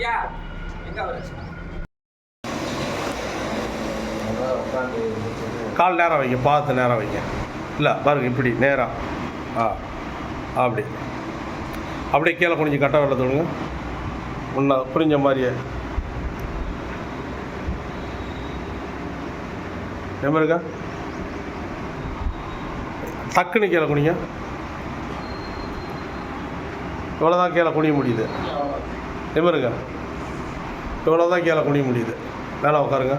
ஐயா எங்க கால் நேரம் வைங்க பார்த்து நேரம் வைங்க. இல்லை பாருங்க இப்படி நேரம் ஆ அப்படி. அப்படியே கீழே குனிஞ்சு கட்ட வரல தொடுங்க ஒன்றா புரிஞ்ச மாதிரியே. நிமிருங்க டக்குன்னு கீழே குனிங்க. இவ்வளோ தான் கீழே குனிய முடியுது. நிமிருங்க இவ்வளோ தான் கீழே குனிய முடியுது. மேலே உட்காருங்க.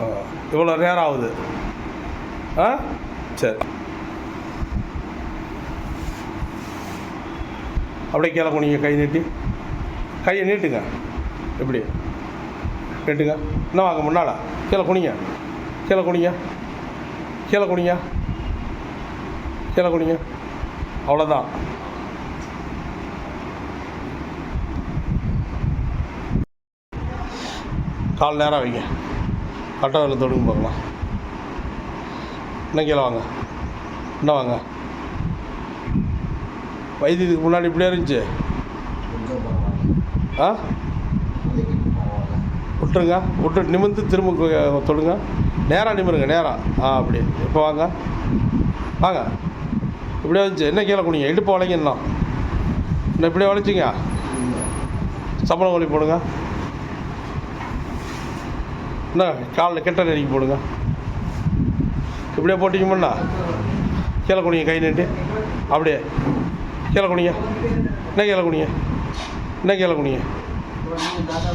ஆ, இவ்வளோ நேரம் ஆகுது. ஆ? சரி. அப்படியே கீழே குனிங்க கை நீட்டி. கையை நீட்டுங்க. எப்படி நீட்டுங்க. இன்னும் வாங்க முன்னால் கீழே குனிங்க. கீழே குடிங்க கீழே குடிங்க கீழே குடிங்க அவ்வளோதான் கால் நேரம் வைங்க. கட்டவில் தொடுங்க பார்க்கலாம். இன்னும் கீழே வாங்க. இன்னும் வாங்க. வைத்தியத்துக்கு முன்னாடி இப்படியே இருந்துச்சு? ஆ? விட்டுருங்க. விட்டு நிமிர்ந்து திரும்ப தொடுங்க. நேராக நிமிருங்க நேராக ஆ அப்படி. இப்போ வாங்க. வாங்க. இப்படியே வந்துச்சு என்ன கீழே குனிங்க? இடுப்பு வளைங்க இன்னும் இன்னும் இப்படியே வளைச்சிங்க. சம்பளம் வலி போடுங்க. என்ன காலில் கெட்ட நெருக்கி போடுங்க. இப்படியே போட்டிங்கம்னா கீழே குனிங்க கை நீட்டி. அப்படியே. கீழே குனிங்க. என்ன கீழே குனிங்க. என்ன கீழே குனிங்க.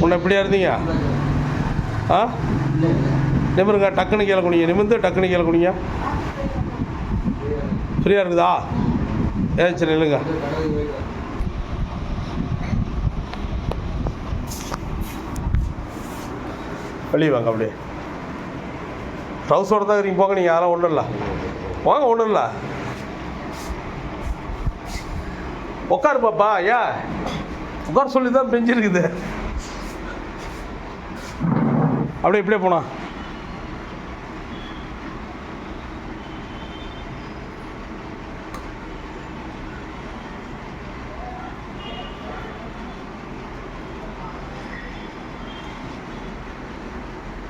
முன்ன இப்படியா இருந்தீங்க. ஆ? நிமிருங்க டக்குன்னு கீழே குனிங்க. நிமிர்ந்து டக்குன்னு கீழே குனிங்க. ஃப்ரீயாக இருக்குதா? ஏன் சரி இல்லைங்க வெளியே வாங்க அப்படியே. ட்ரௌஸோட தான் இருக்கீங்க போங்க நீங்கள் யாரும் ஒன்றும் இல்லை. வாங்க ஒன்றும் இல்லை. உட்காரு பாப்பா. ஏன் உட்கார சொல்லி தான் பெஞ்சு இருக்குது அப்படியே இப்படியே போனா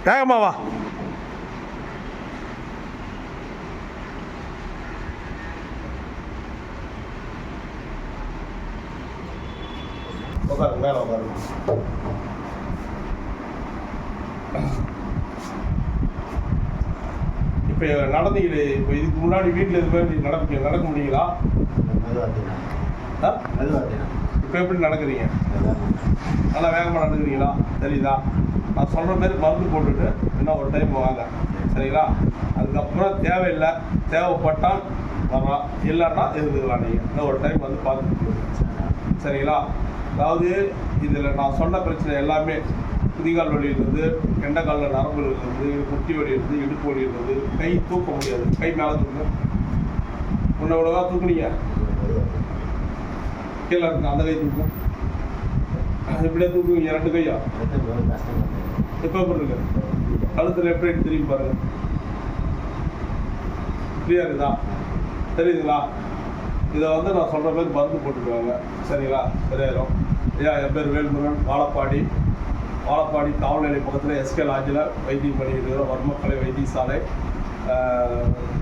வேகமா வா. உட்காருங்க மேலே உட்காருங்க. இப்போ நடந்தீங்களே இப்போ இதுக்கு முன்னாடி வீட்டில் இது மாதிரி நடக்க நடக்க முடியுங்களா ஆ? இப்போ எப்படி நடக்கிறீங்க? நல்லா வேகமாக நடக்குறீங்களா? தெரியுதா? நான் சொல்கிற மாதிரி மருந்து போட்டுட்டு இன்னும் ஒரு டைம் வாங்க. சரிங்களா? அதுக்கப்புறம் தேவையில்லை. தேவைப்பட்டால் வரலாம். இல்லைன்னா இருந்துக்கலாம் நீங்கள் இன்னும் ஒரு டைம் வந்து பார்த்துட்டு சரிங்களா? அதாவது இதில் நான் சொன்ன பிரச்சனை எல்லாமே குதிகால் வலியிலிருந்து நரம்பு இருந்து முட்டி வலியிலிருந்து இடுப்பு வலியிலிருந்து கை தூக்க முடியாது. கை மேலே தூக்க உன்னை இவ்வளோவா தூக்குனீங்க? கீழே இருக்கு அந்த கை தூக்கும். இப்படியே தூக்குவீங்க. ரெண்டு கையா? இப்போ எப்படி கழுத்தில் எப்படி திரும்பி பாருங்க. கிளியர் இருக்குதா தெரியுதுங்களா? இதை வந்து நான் சொல்கிற பேர் மருந்து போட்டுக்குவாங்க. சரிங்களா? சரியாயிரும். ஐயா என் பேர் வேல்முருகன். வாழப்பாடி. வாழப்பாடி காவல் நிலைய பக்கத்தில் எஸ்கே லாட்ஜில் வைத்தியம் பண்ணியிருக்கிற வர்மக்கலை வைத்தியசாலை.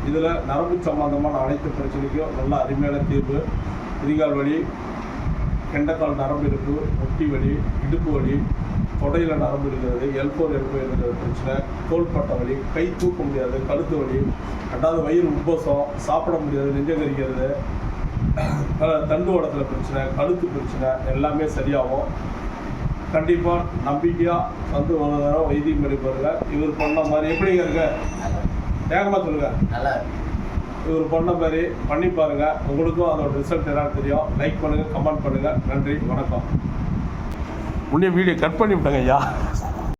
இதில் நரம்பு சம்பந்தமான அனைத்து பிரச்சனைக்கும் நல்ல அருமையான தீர்வு. குதிகால் வலி கெண்டைக்கால் நரம்பு இருக்கு முட்டி வலி இடுப்பு வலி தொடையில் நரம்பு இருக்கிறது எல்போர் எல்போ இருக்கிற பிரச்சனை தோள்பட்டை வலி கை தூக்க முடியாது கழுத்து வலி ரெண்டாவது வயிறு உப்பசம் சாப்பிட முடியாது நெஞ்சகரிக்கிறது. தண்டு ஓடத்தில் பிரச்சனை கழுத்து பிரச்சனை எல்லாமே சரியாகும். கண்டிப்பாக நம்பிக்கையாக வந்து ஒரு தடவை வைத்தியம் பண்ணி பாருங்க இவர் பண்ண மாதிரி எப்படிங்க இருக்கு? வேகமாக சொல்லுங்க. நல்லா இவர் பண்ண மாதிரி பண்ணி பாருங்க. உங்களுக்கும் அதோட ரிசல்ட் என்னன்னு தெரியும். லைக் பண்ணுங்க கமெண்ட் பண்ணுங்க. நன்றி வணக்கம். உடனே வீடியோ கட் பண்ணி விட்டேங்க ஐயா.